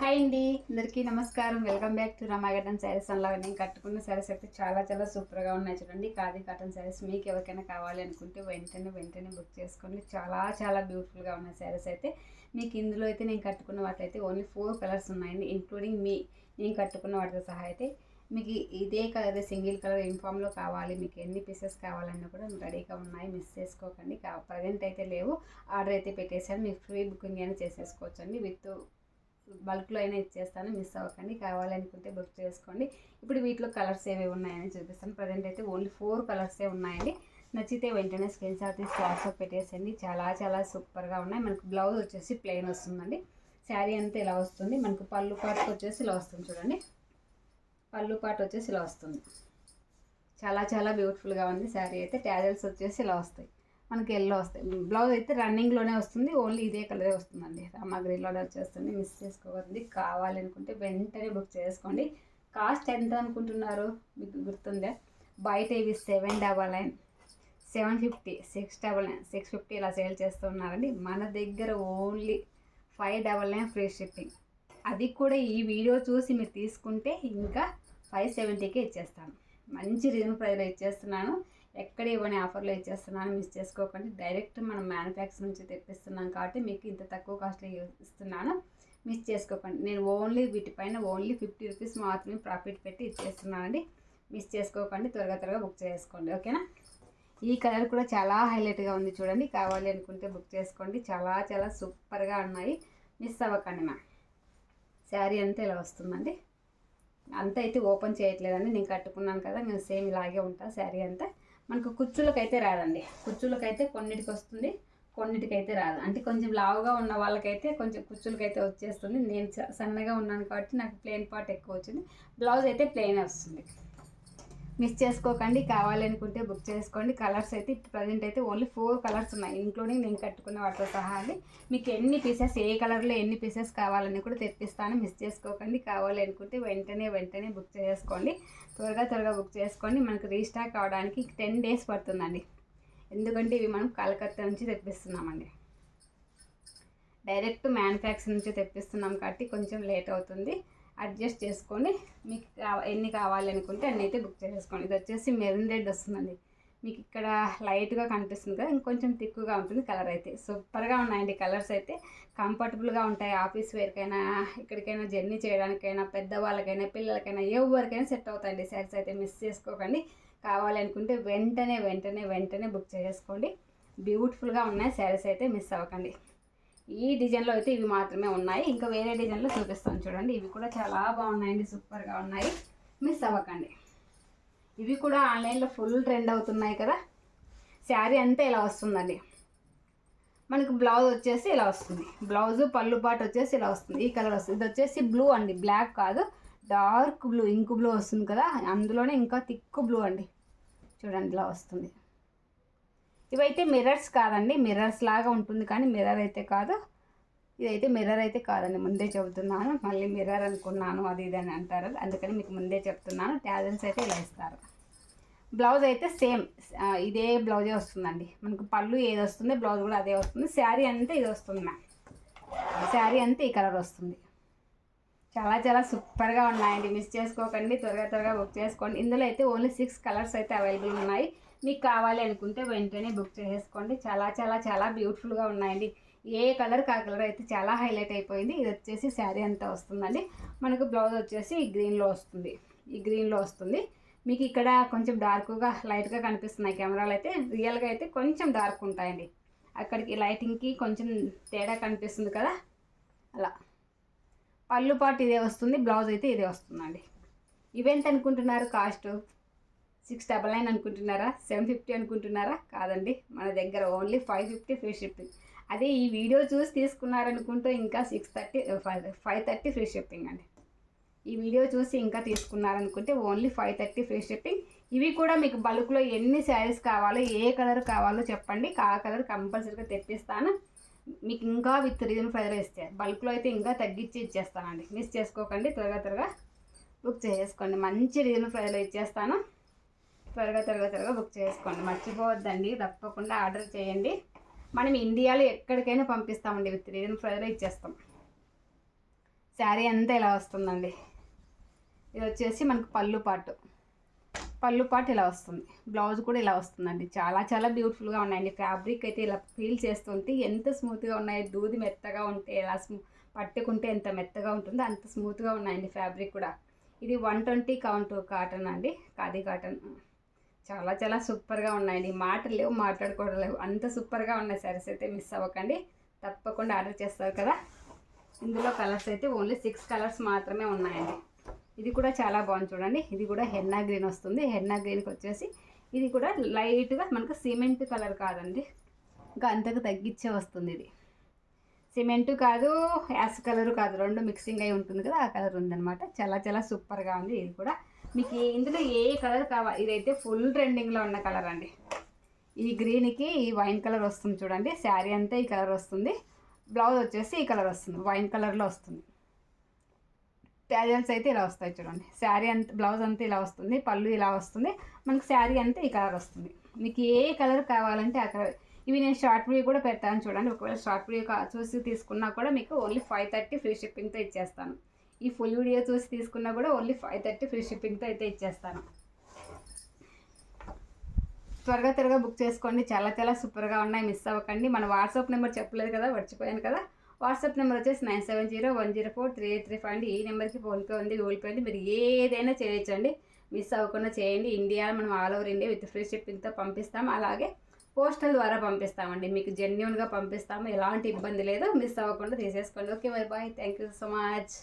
Hi అండి. అందరికీ నమస్కారం. వెల్కమ్ బ్యాక్ టు రమాగడ్డన్ శారీస్ అలా నేను కట్టుకున్న శారీస్ అయితే చాలా చాలా సూపర్గా ఉన్నాయి చూడండి. ఖాదీ కాటన్ శారీస్ మీకు ఎవరికైనా కావాలి అనుకుంటే వెంటనే వెంటనే బుక్ చేసుకోండి. చాలా చాలా బ్యూటిఫుల్గా ఉన్న శారీస్ అయితే. మీకు ఇందులో అయితే నేను కట్టుకున్న వాటిలో ఓన్లీ ఫోర్ కలర్స్ ఉన్నాయండి ఇంక్లూడింగ్ మీ నేను కట్టుకున్న వాటితో సహా అయితే మీకు ఇదే కలర్ సింగిల్ కలర్ యూనిఫామ్లో కావాలి. మీకు ఎన్ని పీసెస్ కావాలన్నా కూడా రెడీగా ఉన్నాయి. మిస్ చేసుకోకండి. ప్రజెంట్ అయితే లేవు. ఆర్డర్ అయితే పెట్టేసాను మీకు ఫ్రీ బుకింగ్ అయినా చేసేసుకోవచ్చు అండి విత్ బల్క్లో అయినా ఇచ్చేస్తాను మిస్ అవ్వకండి. కావాలి అనుకుంటే బుక్ చేసుకోండి. ఇప్పుడు వీటిలో కలర్స్ ఏవి ఉన్నాయని చూపిస్తాను. ప్రజెంట్ అయితే ఓన్లీ ఫోర్ కలర్సే ఉన్నాయండి. నచ్చితే వెంటనే స్క్రీన్ షాట్ తీసి వాట్సాప్ పెట్టేసండి చాలా చాలా సూపర్గా ఉన్నాయి. మనకు బ్లౌజ్ వచ్చేసి ప్లెయిన్ వస్తుందండి. శారీ అంతా ఇలా వస్తుంది. మనకు పళ్ళు పాటుకు వచ్చేసి ఇలా వస్తుంది చూడండి. పళ్ళు పాటు వచ్చేసి ఇలా వస్తుంది. చాలా చాలా బ్యూటిఫుల్గా ఉంది. శారీ అయితే ట్యాజల్స్ వచ్చేసి ఇలా వస్తాయి. మనకి ఎల్లో వస్తాయి. బ్లౌజ్ అయితే రన్నింగ్లోనే వస్తుంది. ఓన్లీ ఇదే కలరే వస్తుందండి. రామగ్రీలోనే వచ్చేస్తుంది. మిస్ చేసుకోవద్దు కావాలి అనుకుంటే వెంటనే బుక్ చేసుకోండి. కాస్ట్ ఎంత అనుకుంటున్నారు? మీకు గుర్తుందా? బయట ఇవి seven double nine seven fifty six double nine six fifty ఇలా సేల్ చేస్తున్నారండి మన దగ్గర only five double nine free shipping అది కూడా ఈ వీడియో చూసి మీరు తీసుకుంటే ఇంకా ఫైవ్ సెవెంటీకే ఇచ్చేస్తాను. మంచి రీజన్ ప్రైస్లో ఇచ్చేస్తున్నాను. ఎక్కడ ఇవ్వని ఆఫర్లో ఇచ్చేస్తున్నాను మిస్ చేసుకోకండి. డైరెక్ట్ మనం మ్యానుఫ్యాక్చర్ నుంచి తెప్పిస్తున్నాం కాబట్టి మీకు ఇంత తక్కువ కాస్ట్లో ఇస్తున్నాను. మిస్ చేసుకోకండి. నేను ఓన్లీ వీటిపైన ఓన్లీ ఫిఫ్టీ రూపీస్ మాత్రమే ప్రాఫిట్ పెట్టి ఇచ్చేస్తున్నానండి. మిస్ చేసుకోకండి. త్వరగా త్వరగా బుక్ చేసుకోండి. ఓకేనా ఈ కలర్ కూడా చాలా హైలైట్గా ఉంది చూడండి. కావాలి అనుకుంటే బుక్ చేసుకోండి. చాలా చాలా సూపర్గా ఉన్నాయి. మిస్ అవ్వకండి మ్యామ్ శారీ అంతా ఇలా వస్తుందండి. అంతా అయితే ఓపెన్ చేయట్లేదండి. నేను కట్టుకున్నాను కదా. నేను సేమ్ ఇలాగే ఉంటాను శారీ అంతా. మనకు కుచ్చులకైతే రాదండి. కుచ్చులకైతే కొన్నిటికి వస్తుంది కొన్నిటికైతే రాదు. అంటే కొంచెం లావుగా ఉన్న వాళ్ళకైతే కొంచెం కుచ్చులకైతే వచ్చేస్తుంది. నేను సన్నగా ఉన్నాను కాబట్టి నాకు ప్లెయిన్ పార్ట్ ఎక్కువ వచ్చింది. బ్లౌజ్ అయితే ప్లెయిన్ వస్తుంది. మిస్ చేసుకోకండి కావాలనుకుంటే బుక్ చేసుకోండి. కలర్స్ అయితే ప్రజెంట్ అయితే ఓన్లీ ఫోర్ కలర్స్ ఉన్నాయి ఇంక్లూడింగ్ నేను కట్టుకున్న వాటితో సహా అండి. మీకు ఎన్ని పీసెస్ ఏ కలర్లో ఎన్ని పీసెస్ కావాలని కూడా తెప్పిస్తాను. మిస్ చేసుకోకండి కావాలనుకుంటే వెంటనే వెంటనే బుక్ చేసుకోండి. త్వరగా త్వరగా బుక్ చేసుకోండి. మనకు రీస్టాక్ అవడానికి టెన్ డేస్ పడుతుందండి. ఎందుకంటే ఇవి మనం కలకత్తా నుంచి తెప్పిస్తున్నామండి. డైరెక్ట్ మ్యానుఫ్యాక్చర్ నుంచి తెప్పిస్తున్నాం కాబట్టి కొంచెం లేట్ అవుతుంది. అడ్జస్ట్ చేసుకొని మీకు ఎన్ని కావాలి అనుకుంటే అన్ని అయితే బుక్ చేసుకోండి ఇది వచ్చేసి మెరూన్ రెడ్ వస్తుందండి. మీకు ఇక్కడ లైట్గా కనిపిస్తుంది కదా ఇంకొంచెం తిక్కుగా ఉంటుంది కలర్ అయితే. సూపర్గా ఉన్నాయండి కలర్స్ అయితే. కంఫర్టబుల్గా ఉంటాయి ఆఫీస్ వేర్కైనా ఎక్కడికైనా జర్నీ చేయడానికైనా పెద్దవాళ్ళకైనా పిల్లలకైనా ఎవరికైనా సెట్ అవుతాయండి శారీస్ అయితే. మిస్ చేసుకోకండి. కావాలనుకుంటే వెంటనే వెంటనే వెంటనే బుక్ చేసుకోండి బ్యూటిఫుల్గా ఉన్నాయి శారీస్ అయితే మిస్ అవ్వకండి. ఈ డిజైన్లో అయితే ఇవి మాత్రమే ఉన్నాయి. ఇంకా వేరే డిజైన్లో చూపిస్తాను చూడండి. ఇవి కూడా చాలా బాగున్నాయండి. సూపర్గా ఉన్నాయి. మిస్ అవ్వకండి. ఇవి కూడా ఆన్లైన్లో ఫుల్ ట్రెండ్ అవుతున్నాయి కదా. శారీ అంతా ఇలా వస్తుందండి. మనకు బ్లౌజ్ వచ్చేసి ఇలా వస్తుంది. బ్లౌజు పళ్ళు పాటు వచ్చేసి ఇలా వస్తుంది. ఈ కలర్ వస్తుంది. ఇది వచ్చేసి బ్లూ అండి. బ్లాక్ కాదు. డార్క్ బ్లూ ఇంకు బ్లూ వస్తుంది కదా. అందులోనే ఇంకా థిక్ బ్లూ అండి. చూడండి ఇలా వస్తుంది. ఇవైతే మిర్రర్స్ కాదండి. మిర్రర్స్ లాగా ఉంటుంది కానీ మిర్రర్ అయితే కాదు. ఇదైతే మిర్రర్ అయితే కాదండి. ముందే చెబుతున్నాను. మళ్ళీ మిర్రర్ అనుకున్నాను. అది ఇది అని అంటారు. అందుకని మీకు ముందే చెప్తున్నాను. ట్యాలెంట్స్ అయితే ఇలా ఇస్తారు. బ్లౌజ్ అయితే సేమ్ ఇదే బ్లౌజే వస్తుందండి. మనకు పళ్ళు ఏది వస్తుంది బ్లౌజ్ కూడా అదే వస్తుంది. శారీ అంతే ఇది వస్తుంది మ్యామ్ శారీ అంతే ఈ కలర్ వస్తుంది. చాలా చాలా సూపర్గా ఉన్నాయండి. మిస్ చేసుకోకండి త్వరగా త్వరగా బుక్ చేసుకోండి. ఇందులో అయితే ఓన్లీ సిక్స్ కలర్స్ అయితే అవైలబుల్ ఉన్నాయి. మీకు కావాలి అనుకుంటే వెంటనే బుక్ చేసుకోండి చాలా చాలా చాలా బ్యూటిఫుల్గా ఉన్నాయండి. ఏ కలర్ కా కలర్ అయితే చాలా హైలైట్ అయిపోయింది. ఇది వచ్చేసి శారీ అంతా వస్తుందండి. మనకు బ్లౌజ్ వచ్చేసి ఈ గ్రీన్లో వస్తుంది. ఈ గ్రీన్లో వస్తుంది. మీకు ఇక్కడ కొంచెం డార్క్గా లైట్గా కనిపిస్తున్నాయి కెమెరాలు అయితే. రియల్గా అయితే కొంచెం డార్క్ ఉంటాయండి. అక్కడికి లైటింగ్కి కొంచెం తేడా కనిపిస్తుంది కదా? అలా. పళ్ళు పాటు ఇదే వస్తుంది బ్లౌజ్ అయితే ఇదే వస్తుందండి. ఇవెంత అనుకుంటున్నారు కాస్ట్? సిక్స్ డబల్ నైన్ అనుకుంటున్నారా? సెవెన్ ఫిఫ్టీ అనుకుంటున్నారా? కాదండి మన దగ్గర only five fifty free shipping. అదే ఈ వీడియో చూసి తీసుకున్నారనుకుంటే ఇంకా six thirty five five thirty free shipping అండి. ఈ వీడియో చూసి ఇంకా తీసుకున్నారనుకుంటే only five thirty free shipping. ఇవి కూడా మీకు బల్క్లో ఎన్ని శారీస్ కావాలో ఏ కలర్ కావాలో చెప్పండి. ఆ కలర్ కంపల్సరీగా తెప్పిస్తాను. మీకు ఇంకా విత్ రీజన్ ప్రైజ్లో ఇస్తే బల్క్లో అయితే ఇంకా తగ్గించి ఇచ్చేస్తానండి. మిస్ చేసుకోకండి త్వరగా త్వరగా బుక్ చేసుకోండి మంచి రీజన్ ప్రైజ్లో ఇచ్చేస్తాను. త్వరగా త్వరగా త్వరగా బుక్ చేసుకోండి మర్చిపోవద్దండి తప్పకుండా ఆర్డర్ చేయండి. మనం ఇండియాలో ఎక్కడికైనా పంపిస్తామండి విత్ రీజన్ ప్రైజ్లో ఇచ్చేస్తాం. శారీ అంతా ఇలా వస్తుందండి. ఇది వచ్చేసి మనకు పళ్ళు పాటు. పళ్ళు పాటు ఇలా వస్తుంది. బ్లౌజ్ కూడా ఇలా వస్తుందండి. చాలా చాలా బ్యూటిఫుల్గా ఉన్నాయండి. ఫ్యాబ్రిక్ అయితే ఇలా ఫీల్ చేస్తుంటే ఎంత స్మూత్గా ఉన్నాయి. దూది మెత్తగా ఉంటే ఎలా స్మూ పట్టుకుంటే ఎంత మెత్తగా ఉంటుందో అంత స్మూత్గా ఉన్నాయండి ఫ్యాబ్రిక్ కూడా. ఇది వన్ ట్వంటీ కౌంట్ కాటన్ అండి. ఖాదీ కాటన్. చాలా చాలా సూపర్గా ఉన్నాయండి. మాటలు లేవు మాట్లాడుకోవడం లేవు. అంత సూపర్గా ఉన్నాయి సారీస్ అయితే మిస్ అవ్వకండి. తప్పకుండా ఆర్డర్ చేస్తారు కదా. ఇందులో కలర్స్ అయితే ఓన్లీ సిక్స్ కలర్స్ మాత్రమే ఉన్నాయండి. ఇది కూడా చాలా బాగుంది చూడండి. ఇది కూడా హెన్నా గ్రీన్ వస్తుంది. హెన్నా గ్రీన్కి వచ్చేసి ఇది కూడా లైట్గా మనకు సిమెంట్ కలర్ కాదండి. ఇంకా అంతకు తగ్గించే వస్తుంది ఇది. సిమెంట్ కాదు యాస్ కలర్ కాదు. రెండు మిక్సింగ్ అయి ఉంటుంది కదా ఆ కలర్ ఉందన్నమాట. చాలా చాలా సూపర్గా ఉంది ఇది కూడా. మీకు ఇందులో ఏ కలర్ కావాలి ఇదైతే ఫుల్ ట్రెండింగ్లో ఉన్న కలర్ అండి. ఈ గ్రీన్కి ఈ వైన్ కలర్ వస్తుంది చూడండి. శారీ అంతా ఈ కలర్ వస్తుంది. బ్లౌజ్ వచ్చేసి ఈ కలర్ వస్తుంది. వైన్ కలర్లో వస్తుంది. ప్యాజల్స్ అయితే ఇలా వస్తాయి చూడండి. శారీ అంత బ్లౌజ్ అంతా ఇలా వస్తుంది పళ్ళు ఇలా వస్తుంది. మనకి శారీ అంతా ఈ కలర్ వస్తుంది. మీకు ఏ కలర్ కావాలంటే ఆ కలర్. ఇవి నేను షార్ట్ వీడియో కూడా పెడతాను చూడండి. ఒకవేళ షార్ట్ వీడియో చూసి తీసుకున్నా కూడా మీకు ఓన్లీ ఫైవ్ థర్టీ ఫ్రీ షిప్పింగ్తో ఇచ్చేస్తాను. ఈ ఫుల్ వీడియో చూసి తీసుకున్నా కూడా ఓన్లీ ఫైవ్ థర్టీ ఫ్రీ షిప్పింగ్తో అయితే ఇచ్చేస్తాను. త్వరగా త్వరగా బుక్ చేసుకోండి. చాలా చాలా సూపర్గా ఉన్నాయి. మిస్ అవ్వకండి. మన వాట్సాప్ నెంబర్ చెప్పలేదు కదా మర్చిపోయాను కదా. వాట్సాప్ నెంబర్ వచ్చేసి nine seven zero one zero four three eight three five అండి. ఈ నెంబర్కి ఫోన్పే ఉంది గూగుల్ పే ఉంది. మీరు ఏదైనా చేయొచ్చండి. మిస్ అవ్వకుండా చేయండి. ఇండియా మనం all over India with free షిప్పింగ్తో పంపిస్తాం. అలాగే పోస్టల్ ద్వారా పంపిస్తామండి. మీకు జెన్యున్గా పంపిస్తాము. ఎలాంటి ఇబ్బంది లేదు మిస్ అవ్వకుండా తీసేసుకోండి. Okay bye bye. Thank you so much.